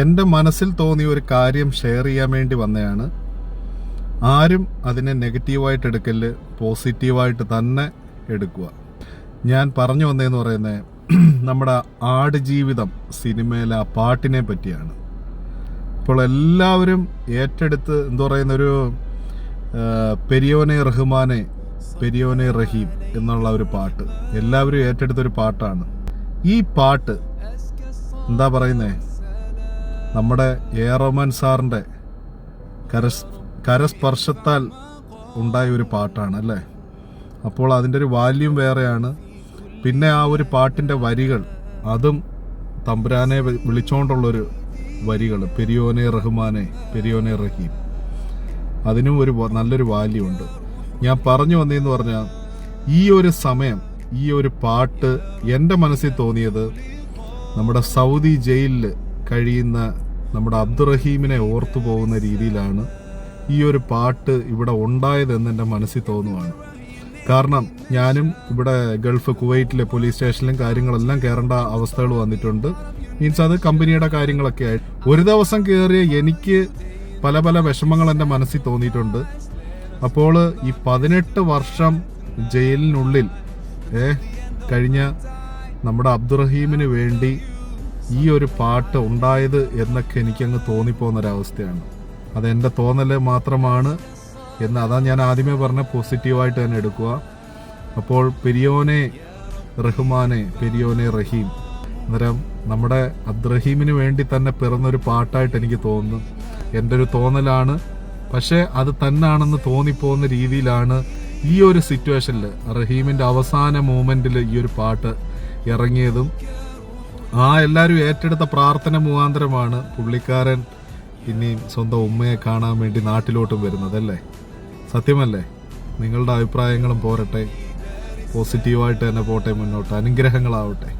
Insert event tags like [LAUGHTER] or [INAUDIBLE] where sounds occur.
എന്റെ മനസ്സിൽ തോന്നിയ ഒരു കാര്യം ഷെയർ ചെയ്യാൻ വേണ്ടി വന്നതാണ് ആരും അതിനെ നെഗറ്റീവായിട്ട് എടുക്കൽ പോസിറ്റീവായിട്ട് തന്നെ എടുക്കുക. ഞാൻ പറഞ്ഞു വന്നതെന്ന് പറയുന്നത് [CLEARS THROAT] നമ്മുടെ ആടുജീവിതം സിനിമയിലെ ആ പാട്ടിനെ പറ്റിയാണ്. ഇപ്പോൾ എല്ലാവരും ഏറ്റെടുത്ത് എന്താ പറയുന്ന ഒരു പെരിയോനെ റഹ്മാനെ പെരിയോനെ റഹീം എന്നുള്ള ഒരു പാട്ട് എല്ലാവരും ഏറ്റെടുത്തൊരു പാട്ടാണ്. ഈ പാട്ട് എന്താ പറയുന്നേ നമ്മുടെ എ റഹ്മാൻ സാറിന്റെ കരസ് കരസ്പർശത്താൽ ഉണ്ടായ ഒരു പാട്ടാണ് അല്ലേ? അപ്പോൾ അതിന്റെ ഒരു വാല്യൂം വേറെയാണ്. പിന്നെ ആ ഒരു പാട്ടിന്റെ വരികൾ അതും തമ്പുരാനെ വിളിച്ചുകൊണ്ടുള്ളൊരു വരികൾ പെരിയോനെ റഹ്മാനെ പെരിയോനെ റഹീം. അതിനും ഒരു നല്ലൊരു വാല്യൂ ഉണ്ട്. ഞാൻ പറഞ്ഞു വന്നതെന്ന് പറഞ്ഞാൽ ഈ ഒരു സമയം ഈ ഒരു പാട്ട് എന്റെ മനസ്സിൽ തോന്നിയത് നമ്മുടെ സൗദി ജയിലിൽ കഴിയുന്ന നമ്മുടെ അബ്ദുറഹീമിനെ ഓർത്തു പോകുന്ന രീതിയിലാണ് ഈ ഒരു പാട്ട് ഇവിടെ ഉണ്ടായതെന്ന് എന്റെ മനസ്സിൽ തോന്നുവാണ്. കാരണം ഞാനും ഇവിടെ ഗൾഫ് കുവൈറ്റിലെ പോലീസ് സ്റ്റേഷനിലും കാര്യങ്ങളെല്ലാം കയറേണ്ട അവസ്ഥകൾ വന്നിട്ടുണ്ട്. മീൻസ് അത് കമ്പനിയുടെ കാര്യങ്ങളൊക്കെ ആയി. ഒരു ദിവസം കയറിയ എനിക്ക് പല പല വിഷമങ്ങൾ എന്റെ മനസ്സിൽ തോന്നിയിട്ടുണ്ട്. അപ്പോൾ ഈ പതിനെട്ട് വർഷം ജയിലിനുള്ളിൽ ഏ കഴിഞ്ഞ നമ്മുടെ അബ്ദുറഹീമിന് വേണ്ടി ഈ ഒരു പാട്ട് ഉണ്ടായത് എന്നൊക്കെ എനിക്കങ്ങ് അത് അതെന്റെ തോന്നൽ മാത്രമാണ് എന്ന് അതാ ഞാൻ ആദ്യമേ പറഞ്ഞ പോസിറ്റീവായിട്ട് തന്നെ എടുക്കുക. അപ്പോൾ പെരിയോനെ റഹ്മാനെ പെരിയോനെ റഹീം. അന്നേരം നമ്മുടെ അബ്ദ്രഹീമിന് വേണ്ടി തന്നെ പിറന്നൊരു പാട്ടായിട്ട് എനിക്ക് തോന്നുന്നു. എന്റെ ഒരു തോന്നലാണ്. പക്ഷേ അത് തന്നാണെന്ന് തോന്നിപ്പോകുന്ന രീതിയിലാണ് ഈ ഒരു സിറ്റുവേഷനിൽ റഹീമിന്റെ അവസാന മൂമെന്റിൽ ഈ ഒരു പാട്ട് ഇറങ്ങിയതും. ആ എല്ലാവരും ഏറ്റെടുത്ത പ്രാർത്ഥന മുഖാന്തരമാണ് പുള്ളിക്കാരൻ ഇനിയും സ്വന്തം ഉമ്മയെ കാണാൻ വേണ്ടി നാട്ടിലോട്ടും വരുന്നതല്ലേ? സത്യമല്ലേ? നിങ്ങളുടെ അഭിപ്രായങ്ങളും പോരട്ടെ. പോസിറ്റീവായിട്ട് തന്നെ പോട്ടെ മുന്നോട്ട്. അനുഗ്രഹങ്ങളാവട്ടെ.